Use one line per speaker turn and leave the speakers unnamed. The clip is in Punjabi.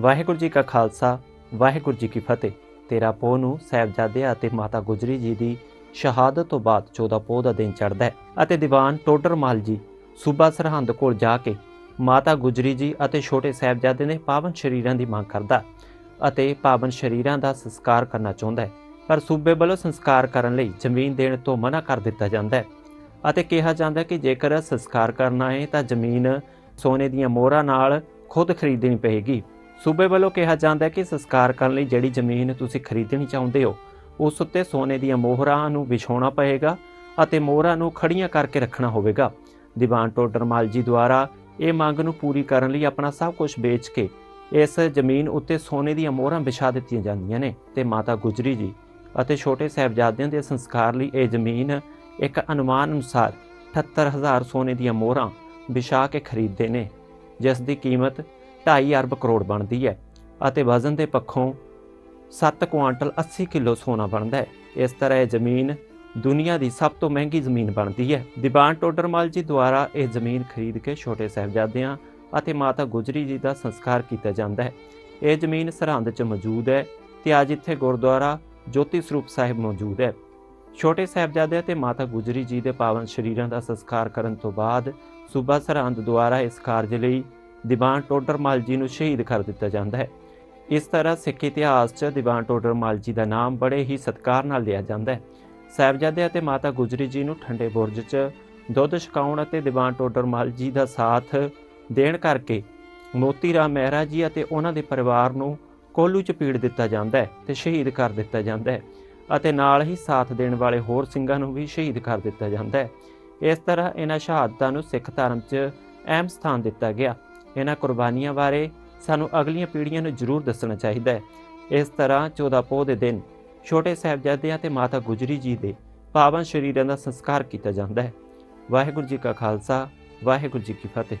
ਵਾਹਿਗੁਰੂ ਜੀ ਕਾ ਖਾਲਸਾ, ਵਾਹਿਗੁਰੂ ਜੀ ਕੀ ਫਤਿਹ। 13 ਪੋਹ ਨੂੰ ਸਾਹਿਬਜ਼ਾਦੇ ਅਤੇ ਮਾਤਾ ਗੁਜਰੀ ਜੀ ਦੀ ਸ਼ਹਾਦਤ ਤੋਂ ਬਾਅਦ 14 ਪੋਹ ਦਾ ਦਿਨ ਚੜ੍ਹਦਾ ਹੈ ਅਤੇ ਦੀਵਾਨ ਟੋਡਰਮਲ ਜੀ ਸੂਬਾ ਸਰਹੰਦ ਕੋਲ ਜਾ ਕੇ ਮਾਤਾ ਗੁਜਰੀ ਜੀ ਅਤੇ ਛੋਟੇ ਸਾਹਿਬਜ਼ਾਦੇ ਨੇ ਪਾਵਨ ਸ਼ਰੀਰਾਂ ਦੀ ਮੰਗ ਕਰਦਾ ਅਤੇ ਪਾਵਨ ਸ਼ਰੀਰਾਂ ਦਾ ਸੰਸਕਾਰ ਕਰਨਾ ਚਾਹੁੰਦਾ ਹੈ। ਪਰ ਸੂਬੇ ਵੱਲੋਂ ਸੰਸਕਾਰ ਕਰਨ ਲਈ ਜ਼ਮੀਨ ਦੇਣ ਤੋਂ ਮਨਾ ਕਰ ਦਿੱਤਾ ਜਾਂਦਾ ਹੈ ਅਤੇ ਕਿਹਾ ਜਾਂਦਾ ਹੈ ਕਿ ਜੇਕਰ ਸੰਸਕਾਰ ਕਰਨਾ ਹੈ ਤਾਂ ਜ਼ਮੀਨ ਸੋਨੇ ਦੀਆਂ ਮੋਹਰਾਂ ਨਾਲ ਖੁਦ ਖਰੀਦਣੀ ਪਏਗੀ। ਸੂਬੇ ਵੱਲੋਂ ਕਿਹਾ ਜਾਂਦਾ ਹੈ ਕਿ ਸੰਸਕਾਰ ਕਰਨ ਲਈ ਜਿਹੜੀ ਜ਼ਮੀਨ ਤੁਸੀਂ ਖਰੀਦਣੀ ਚਾਹੁੰਦੇ ਹੋ, ਉਸ ਉੱਤੇ ਸੋਨੇ ਦੀਆਂ ਮੋਹਰਾਂ ਨੂੰ ਵਿਛਾਉਣਾ ਪਏਗਾ ਅਤੇ ਮੋਹਰਾਂ ਨੂੰ ਖੜੀਆਂ ਕਰਕੇ ਰੱਖਣਾ ਹੋਵੇਗਾ। ਦੀਵਾਨ ਟੋਡਰਮਾਲ ਜੀ ਦੁਆਰਾ ਇਹ ਮੰਗ ਨੂੰ ਪੂਰੀ ਕਰਨ ਲਈ ਆਪਣਾ ਸਭ ਕੁਝ ਵੇਚ ਕੇ ਇਸ ਜ਼ਮੀਨ ਉੱਤੇ ਸੋਨੇ ਦੀਆਂ ਮੋਹਰਾਂ ਵਿਛਾ ਦਿੱਤੀਆਂ ਜਾਂਦੀਆਂ ਨੇ ਤੇ ਮਾਤਾ ਗੁਜਰੀ ਜੀ ਅਤੇ ਛੋਟੇ ਸਾਹਿਬਜ਼ਾਦਿਆਂ ਦੇ ਸੰਸਕਾਰ ਲਈ ਇਹ ਜ਼ਮੀਨ ਇੱਕ ਅਨੁਮਾਨ ਅਨੁਸਾਰ 78000 ਸੋਨੇ ਦੀਆਂ ਮੋਹਰਾਂ ਵਿਛਾ ਕੇ ਖਰੀਦਦੇ ਨੇ, ਜਿਸ ਦੀ ਕੀਮਤ 2.5 ਅਰਬ ਕਰੋੜ ਬਣਦੀ ਹੈ ਅਤੇ ਵਜ਼ਨ ਦੇ ਪੱਖੋਂ 7 ਕੁਆਂਟਲ 80 ਕਿਲੋ ਸੋਨਾ ਬਣਦਾ ਹੈ। ਇਸ ਤਰ੍ਹਾਂ ਇਹ ਜ਼ਮੀਨ ਦੁਨੀਆ ਦੀ ਸਭ ਤੋਂ ਮਹਿੰਗੀ ਜ਼ਮੀਨ ਬਣਦੀ ਹੈ। ਦੀਵਾਨ ਟੋਡਰਮਲ ਜੀ ਦੁਆਰਾ ਇਹ ਜ਼ਮੀਨ ਖਰੀਦ ਕੇ ਛੋਟੇ ਸਾਹਿਬਜ਼ਾਦਿਆਂ ਅਤੇ ਮਾਤਾ ਗੁਜਰੀ ਜੀ ਦਾ ਸੰਸਕਾਰ ਕੀਤਾ ਜਾਂਦਾ ਹੈ। ਇਹ ਜ਼ਮੀਨ ਸਰਹੰਦ 'ਚ ਮੌਜੂਦ ਹੈ ਤੇ ਅੱਜ ਇੱਥੇ ਗੁਰਦੁਆਰਾ ਜੋਤੀ ਸਰੂਪ ਸਾਹਿਬ ਮੌਜੂਦ ਹੈ। ਛੋਟੇ ਸਾਹਿਬਜ਼ਾਦੇ ਅਤੇ ਮਾਤਾ ਗੁਜਰੀ ਜੀ ਦੇ ਪਾਵਨ ਸ਼ਰੀਰਾਂ ਦਾ ਸੰਸਕਾਰ ਕਰਨ ਤੋਂ ਬਾਅਦ ਸੂਬਾ ਸਰਹੰਦ ਦੁਆਰਾ ਇਸ ਕਾਰਜ ਲਈ ਦੀਵਾਨ ਟੋਡਰਮਲ ਜੀ ਨੂੰ ਸ਼ਹੀਦ ਕਰ ਦਿੱਤਾ ਜਾਂਦਾ ਹੈ। ਇਸ ਤਰ੍ਹਾਂ ਸਿੱਖ ਇਤਿਹਾਸ 'ਚ ਦੀਵਾਨ ਟੋਡਰਮਲ ਜੀ ਦਾ ਨਾਮ ਬੜੇ ਹੀ ਸਤਿਕਾਰ ਨਾਲ ਲਿਆ ਜਾਂਦਾ ਹੈ। ਸਾਹਿਬਜ਼ਾਦੇ ਅਤੇ ਮਾਤਾ ਗੁਜਰੀ ਜੀ ਨੂੰ ਠੰਡੇ ਬੁਰਜ 'ਚ ਦੁੱਧ ਛਕਾਉਣ ਅਤੇ ਦੀਵਾਨ ਟੋਡਰਮਲ ਜੀ ਦਾ ਸਾਥ ਦੇਣ ਕਰਕੇ ਮੋਤੀ ਰਾਮ ਮਹਿਰਾ ਜੀ ਅਤੇ ਉਹਨਾਂ ਦੇ ਪਰਿਵਾਰ ਨੂੰ ਕੋਲੂ 'ਚ ਪੀੜ ਦਿੱਤਾ ਜਾਂਦਾ ਹੈ ਤੇ ਸ਼ਹੀਦ ਕਰ ਦਿੱਤਾ ਜਾਂਦਾ ਹੈ ਅਤੇ ਨਾਲ ਹੀ ਸਾਥ ਦੇਣ ਵਾਲੇ ਹੋਰ ਸਿੰਘਾਂ ਨੂੰ ਵੀ ਸ਼ਹੀਦ ਕਰ ਦਿੱਤਾ ਜਾਂਦਾ ਹੈ। ਇਸ ਤਰ੍ਹਾਂ ਇਹਨਾਂ ਸ਼ਹਾਦਤਾਂ ਨੂੰ ਸਿੱਖ ਧਰਮ 'ਚ ਅਹਿਮ ਸਥਾਨ ਦਿੱਤਾ ਗਿਆ। ਇਹਨਾਂ ਕੁਰਬਾਨੀਆਂ ਬਾਰੇ ਸਾਨੂੰ ਅਗਲੀਆਂ ਪੀੜ੍ਹੀਆਂ ਨੂੰ ਜ਼ਰੂਰ ਦੱਸਣਾ ਚਾਹੀਦਾ ਹੈ। ਇਸ ਤਰ੍ਹਾਂ 14 ਪੋਹ ਦੇ ਦਿਨ ਛੋਟੇ ਸਾਹਿਬਜ਼ਾਦਿਆਂ ਤੇ ਮਾਤਾ ਗੁਜਰੀ ਜੀ ਦੇ ਪਾਵਨ ਸ਼ਰੀਰਾਂ ਦਾ ਸੰਸਕਾਰ ਕੀਤਾ ਜਾਂਦਾ ਹੈ। ਵਾਹਿਗੁਰੂ ਜੀ ਕਾ ਖਾਲਸਾ, ਵਾਹਿਗੁਰੂ ਜੀ ਕੀ ਫਤਿਹ।